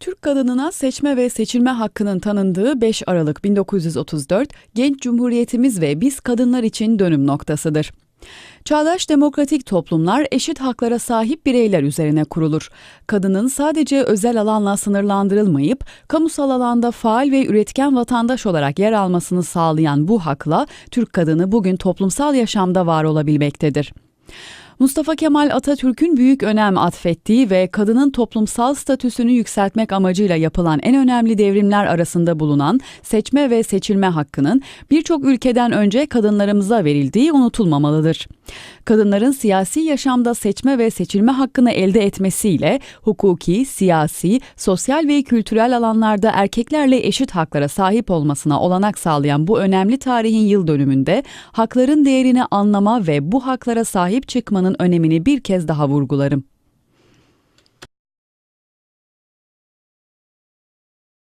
Türk kadınına seçme ve seçilme hakkının tanındığı 5 Aralık 1934 genç cumhuriyetimiz ve biz kadınlar için dönüm noktasıdır. Çağdaş demokratik toplumlar eşit haklara sahip bireyler üzerine kurulur. Kadının sadece özel alanla sınırlandırılmayıp kamusal alanda faal ve üretken vatandaş olarak yer almasını sağlayan bu hakla Türk kadını bugün toplumsal yaşamda var olabilmektedir. Mustafa Kemal Atatürk'ün büyük önem atfettiği ve kadının toplumsal statüsünü yükseltmek amacıyla yapılan en önemli devrimler arasında bulunan seçme ve seçilme hakkının birçok ülkeden önce kadınlarımıza verildiği unutulmamalıdır. Kadınların siyasi yaşamda seçme ve seçilme hakkını elde etmesiyle hukuki, siyasi, sosyal ve kültürel alanlarda erkeklerle eşit haklara sahip olmasına olanak sağlayan bu önemli tarihin yıl dönümünde hakların değerini anlama ve bu haklara sahip çıkmanın önemini bir kez daha vurgularım.